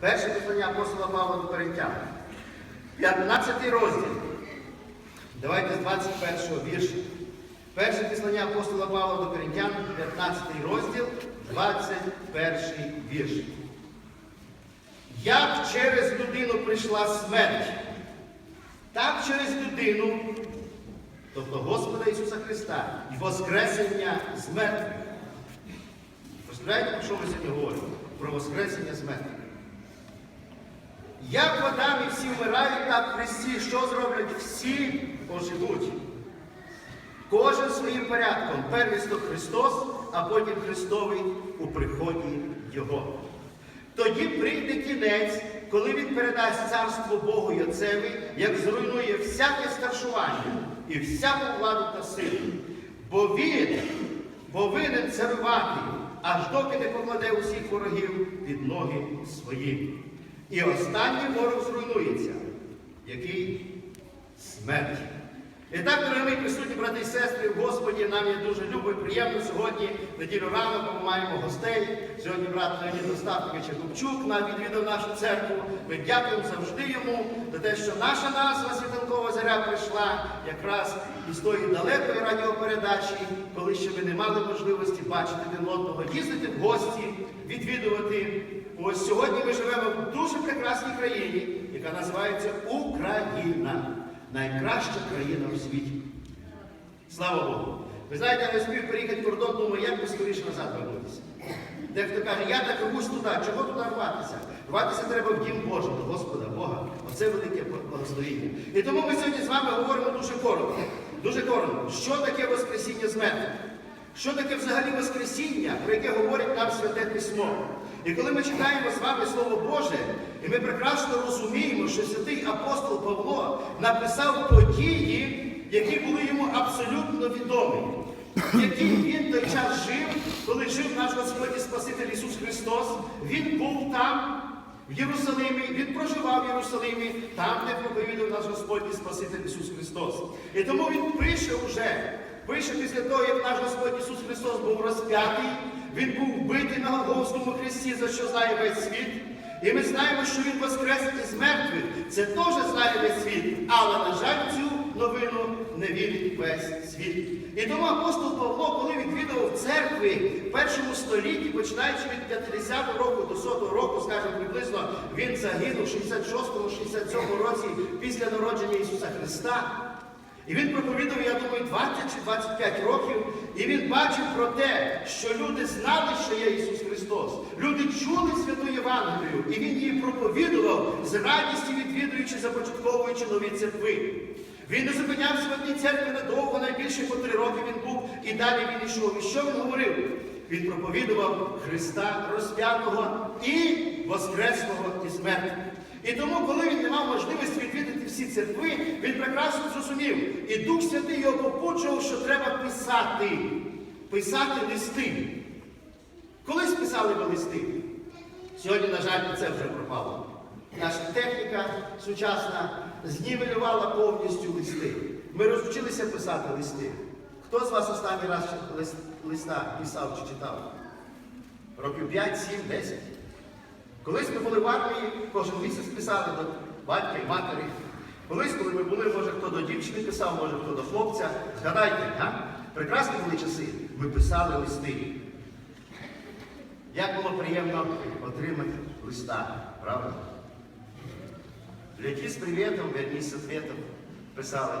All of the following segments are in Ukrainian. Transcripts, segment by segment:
Перше послання апостола Павла до Коринтян. 15 розділ. Давайте з 21 вірша. Перше післання апостола Павла до Коринтян, 15 розділ, 21 вірш. Як через людину прийшла смерть, так через людину, тобто Господа Ісуса Христа, і Воскресення з мертвих. Представляєте, про що ми сьогодні говоримо? Про Воскресення з мертвих. Як в Адамі всі вмирають, так Христі, що зроблять? Всі оживуть. Кожен своїм порядком. Первісток Христос, а потім Христовий у приході Його. Тоді прийде кінець, коли Він передасть царство Богу і Отцеві, як зруйнує всяке старшування і всяку владу та силу. Бо Він повинен царювати, аж доки не покладе усіх ворогів під ноги свої. І останній ворог зруйнується, який смерть. І так, дорогі присутні брати і сестри, Господі, нам є дуже любо і приємно сьогодні, неділю рано, ми маємо гостей. Сьогодні брат Леонід Остапович Губчук нам відвідав нашу церкву. Ми дякуємо завжди йому за те, що наша назва Світанкова заря прийшла якраз із тої далекої радіопередачі, коли ще ми не мали можливості бачити один одного, їздити в гості, відвідувати. Ось сьогодні ми живемо в дуже прекрасній країні, яка називається Україна найкраща країна у світі. Слава Богу! Ви знаєте, я не спів переїхати кордон, думаю, як би скоріше назад вернутися. Дехто каже, я так рвусь туди, чого туди рватися? Рватися треба в дім Божий, до Господа Бога. Оце велике благословіння. І тому ми сьогодні з вами говоримо дуже коротко. Дуже коротко. Що таке Воскресіння з мертвих? Що таке взагалі Воскресіння, про яке говорить нам Святе Письмо? І коли ми читаємо з вами Слово Боже, і ми прекрасно розуміємо, що святий апостол Павло написав події, які були йому абсолютно відомі, в якій він той час жив, коли жив наш Господь і Спаситель Ісус Христос, Він був там, в Єрусалимі, Він проживав в Єрусалимі, там, де проповідав наш Господь і Спаситель Ісус Христос. І тому Він пише уже, пише після того, як наш Господь Ісус Христос був розп'ятий, Він був вбитий на Голговському хресті, за що знає весь світ. І ми знаємо, що Він воскрес із мертвих. Це теж знає весь світ. Але, на жаль, цю новину не вірить весь світ. І тому апостол Павло, коли відвідував церкви в першому столітті, починаючи від 50-го року до 100 року, скажімо, приблизно, він загинув в 66-67 році після народження Ісуса Христа. І він проповідав, я думаю, 20 чи 25 років, і він бачив про те, що люди знали, що є Ісус Христос. Люди чули святу Євангелію, і він її проповідував з радістю відвідуючи, започатковуючи нові церкви. Він не зупинявся в одній церкві надовго, найбільше по три роки він був, і далі він йшов. І що він говорив? Він проповідував Христа розп'ятого і Воскреслого із мертвих. І тому, коли він не мав можливості відвідати всі церкви, він прекрасно зрозумів. І Дух Святий його попучував, що треба писати, писати листи. Колись писали ви листи. Сьогодні, на жаль, це вже пропало. Наша техніка сучасна знівелювала повністю листи. Ми розучилися писати листи. Хто з вас останній раз листа писав чи читав? Років 5, 7, 10. Колись ми були в армії, кожен місяць писали до батька і матері. Колись, коли ми були, може хто до дівчини писав, може хто до хлопця. Згадайте, а? прекрасні були часи. Ми писали листи. Як було приємно отримати листа, правда? Лети с приветом, вернись с ответом, писали.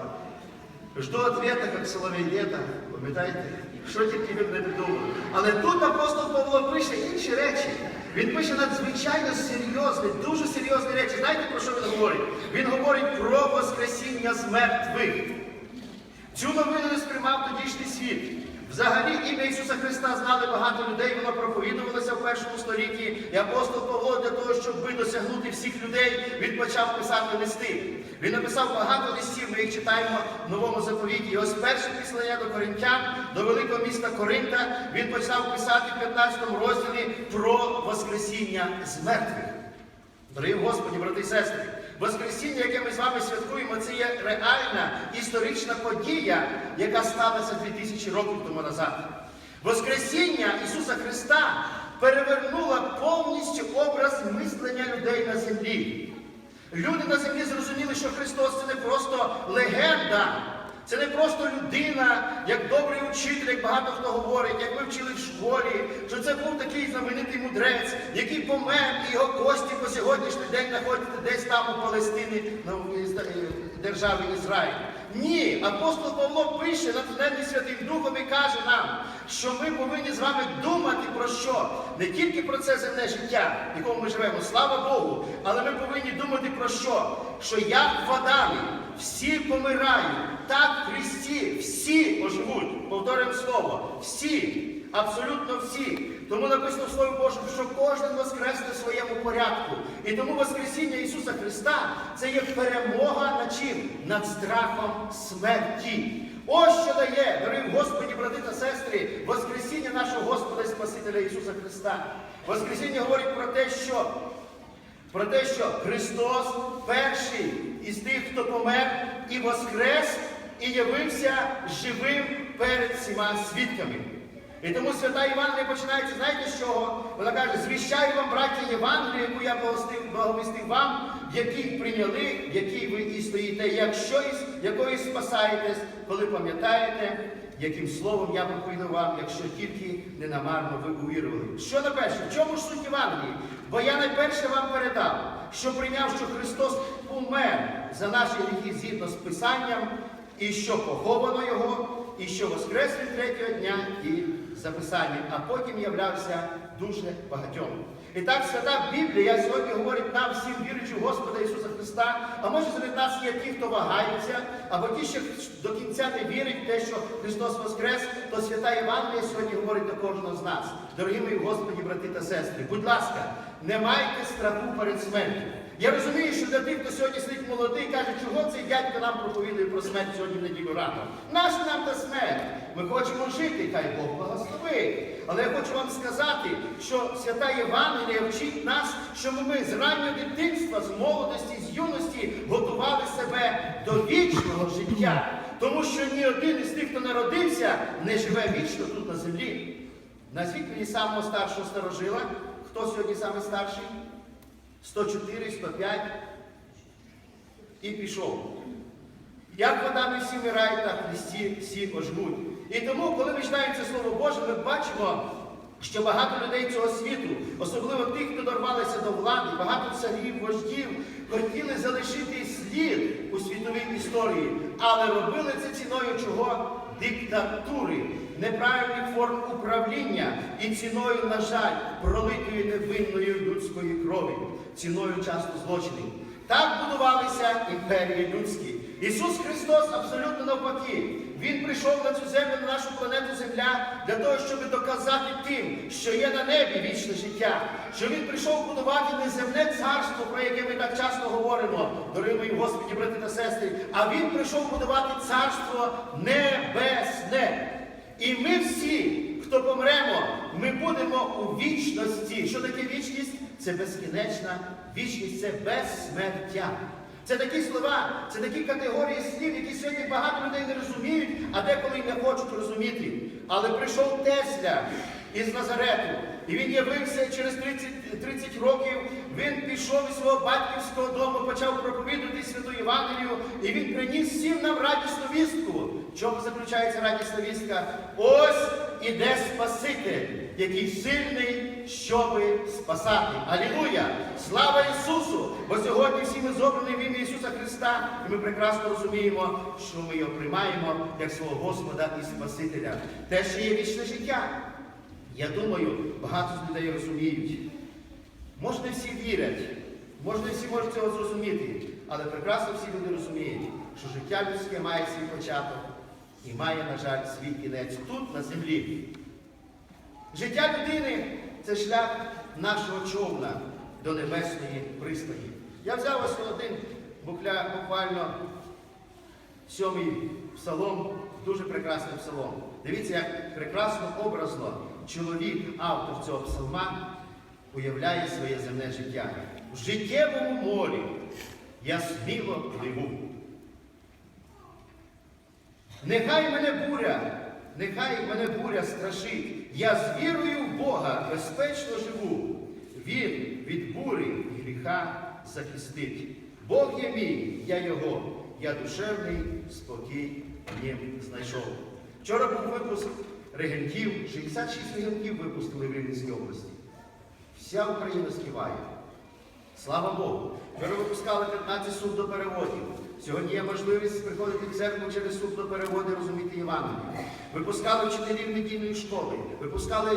Жду ответа, як соловей літа, пам'ятаєте? Що тільки ви не придумали. Але тут апостол Павло пише інші речі. Він пише надзвичайно серйозні, дуже серйозні речі. Знаєте, про що він говорить? Він говорить про Воскресіння з мертвих. Цю новину не сприймав тодішній світ. Взагалі ім'я Ісуса Христа знали багато людей, воно проповідувалося в першому столітті. І апостол Павло для того, щоб досягнути всіх людей, він почав писати листи. Він написав багато листів, ми їх читаємо в новому заповіті. І ось перше післання до коринтян, до великого міста Коринта, він почав писати в 15 розділі про Воскресіння з мертвих. Дорогі Господі, брати і сестри, Воскресіння, яке ми з вами святкуємо, це є реальна історична подія, яка сталася 2000 років тому назад. Воскресіння Ісуса Христа перевернуло повністю образ мислення людей Люди на землі зрозуміли, що Христос це не просто легенда, це не просто людина, як добрий учитель, як багато хто говорить, як ми вчили в школі, що це був такий знаменитий мудрець, який помер, і його кості по сьогоднішній день знаходяться десь там у Палестині, на державі Ізраїль. Ні, апостол Павло пише, натхнений Святим Духом і каже нам, що ми повинні з вами думати про що? Не тільки про це земне життя, в якому ми живемо, слава Богу, але ми повинні думати про що? Що як в Адамі всі помирають, так в Христі всі оживуть. Повторюємо слово, всі, абсолютно всі. Тому написано в Слові Божому, що кожен воскресне в своєму порядку. І тому Воскресіння Ісуса Христа це є перемога над чим? Над страхом смерті. Ось що дає, дорогі Господі, брати та сестри, Воскресіння нашого Господа і Спасителя Ісуса Христа. Воскресіння говорить про те, що про те, що Христос перший із тих, хто помер і воскрес, і явився живим перед всіма свідками. І тому свята Євангелія починається, знаєте з чого? Вона каже, звіщаю вам, браті, Євангелію, яку я благовістив, вам, в якій прийняли, в якій ви і стоїте, якщо якої спасаєтесь, коли пам'ятаєте, яким словом я проповідав вам, якщо тільки ненамарно ви увірували. Що на перше? В чому ж суть Євангелії? Бо я найперше вам передав, що прийняв, що Христос помер за наші гріхи згідно з Писанням, і що поховано Його, і що воскрес від третього дня і записанням, а потім являвся дуже багатьом. І так свята Біблія сьогодні говорить нам всім віруючи в Господа Ісуса Христа. А може серед нас є ті, хто вагаються, або ті, що до кінця не вірять в те, що Христос Воскрес, то свята Євангелія сьогодні говорить до кожного з нас. Дорогі мої Господі, брати та сестри, будь ласка, не майте страху перед смертю. Я розумію, що для тих, хто сьогодні сидить молодий, каже, чого цей дядько нам проповідує про смерть сьогодні в неділю рано. Наша нам та смерть? Ми хочемо жити, хай Бог благословить. Але я хочу вам сказати, що свята Євангелія вчить нас, що ми з раннього дитинства, з молодості, з юності готували себе до вічного життя. Тому що ні один із тих, хто народився, не живе вічно тут на землі. Назвіть мені самого старшого старожила. Хто сьогодні самий старший? 104, 105 і пішов. Як вода всі вмирають, так Христі всі оживуть. І тому, коли ми Слово Боже, ми бачимо, що багато людей цього світу, особливо тих, хто дорвалися до влади, багато царів, вождів, хотіли залишити слід у світовій історії, але робили це ціною чого? Диктатури, неправильних форм управління і ціною, на жаль, пролитої невинної людської крові, ціною часто злочинів. Так будувалися імперії людські. Ісус Христос абсолютно навпаки. Він прийшов на цю землю, на нашу планету Земля, для того, щоб доказати тим, що є на небі вічне життя, що Він прийшов будувати не земне царство, про яке ми так часто говоримо, дорогі мої Господі, брати та сестри, а Він прийшов будувати царство небесне. І ми всі, хто помремо, ми будемо у вічності. Що таке вічність? Це безкінечна вічність, це безсмертя. Це такі слова, це такі категорії слів, які сьогодні багато людей не розуміють, а деколи й не хочуть розуміти. Але прийшов Тесля із Назарету, і він явився через 30, 30 років. Він пішов із свого батьківського дому, почав проповідувати святу Євангелію, і він приніс всім нам радісну вістку. Чому заключається радісна вістка? Ось іде Спаситель, який сильний, щоби спасати. Алілуя! Слава Ісусу! Бо сьогодні всі ми зобрані в ім'я Ісуса Христа, і ми прекрасно розуміємо, що ми його приймаємо як свого Господа і Спасителя. Те, що є вічне життя. Я думаю, багато з людей розуміють. Може, не всі вірять, може, не всі можуть цього зрозуміти, але прекрасно всі люди розуміють, що життя людське має свій початок і має, на жаль, свій кінець тут, на землі. Життя людини це шлях нашого човна до небесної пристані. Я взяв ось один букля, буквально сьомий псалом, дуже прекрасний псалом. Дивіться, як прекрасно образно чоловік, автор цього псалма, уявляє своє земне життя. В життєвому морі я сміло пливу. Нехай мене буря, нехай мене буря страшить. Я з вірою в Бога безпечно живу. Він від бурі і гріха захистить. Бог є мій, я його, я душевний спокій в нім знайшов. Вчора був випуск регентів, 66 регентів випустили в Рівненській області. Вся Україна співає. Слава Богу! Вчора випускали 15 суднопереводів. Сьогодні є можливість приходити в церкву через суднопереводи, розуміти Євангеліє. Випускали вчителів недільної школи, випускали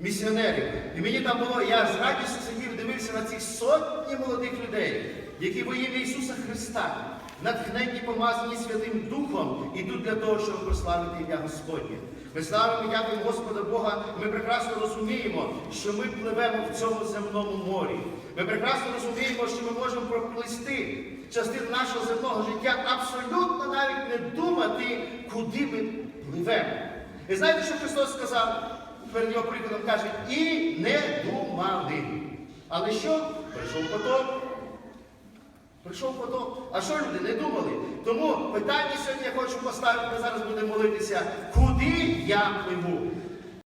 місіонерів. І мені там було, я з радістю сидів, дивився на цих сотні молодих людей, які во ім'я Ісуса Христа, натхненні, помазані Святим Духом, ідуть для того, щоб прославити ім'я Господнє. Ми славимо дякуємо Господа Бога, ми прекрасно розуміємо, що ми пливемо в цьому земному морі. Ми прекрасно розуміємо, що ми можемо проплисти частину нашого земного життя, абсолютно навіть не думати, куди ми пливемо. І знаєте, що Христос сказав? Перед його прикладом каже, і не думали. Але що? Прийшов потоп. Прийшов потоп. А що люди не думали? Тому питання сьогодні я хочу поставити, ми зараз будемо молитися, куди я пливу?